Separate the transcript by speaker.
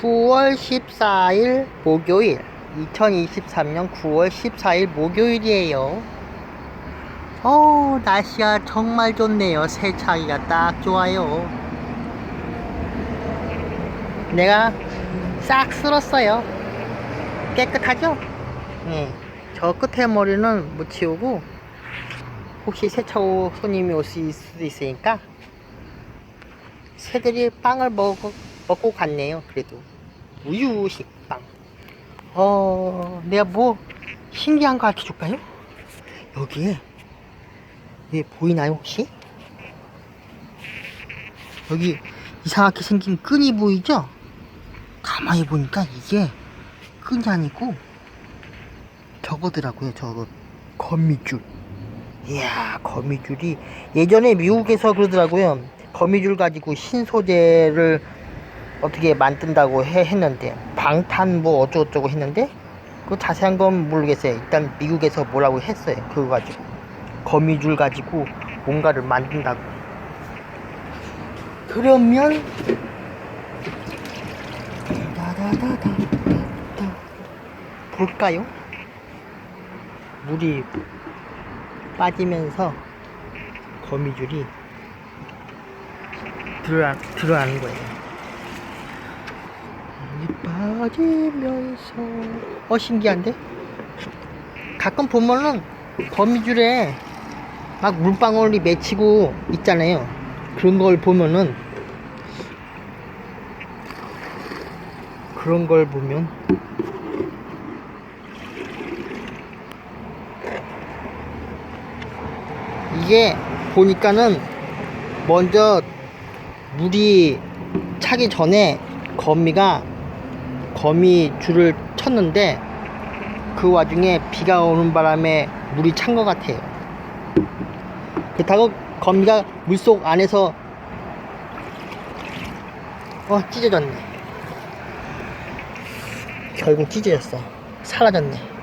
Speaker 1: 9월 14일 목요일. 2023년 9월 14일 목요일이에요. 어 날씨가 정말 좋네요. 세차기가 딱 좋아요. 내가 싹 쓸었어요. 깨끗하죠? 네. 저 끝에 머리는 못 치우고 혹시 세차 후 손님이 올 수- 수도 있으니까 새들이 빵을 먹고, 먹고 갔네요. 그래도 우유 식빵. 어, 내가 뭐 신기한 거 알려 줄까요? 여기에 왜 보이나요 혹시? 여기 이상하게 생긴 끈이 보이죠? 가만히 보니까 이게 끈이 아니고 저거더라고요. 저거 거미줄. 이야 거미줄이 예전에 미국에서 그러더라고요 거미줄 가지고 신소재를 어떻게 만든다고 해, 했는데 방탄 뭐 어쩌고저쩌고 했는데 그 자세한 건 모르겠어요. 일단 미국에서 뭐라고 했어요. 그거 가지고. 거미줄 가지고 뭔가를 만든다고. 그러면 볼까요? 물이 빠지면서 거미줄이 들어가, 들어가는 거예요. 빠지면서 어 신기한데? 가끔 보면은 거미줄에 막 물방울이 맺히고 있잖아요. 그런 걸 보면은 그런 걸 보면 이게 보니까는 먼저 물이 차기 전에 거미가 거미 줄을 쳤는데 그 와중에 비가 오는 바람에 물이 찬 것 같아요. 그렇다고 거미가 물속 안에서 어 찢어졌네. 결국 찢어졌어. 사라졌네.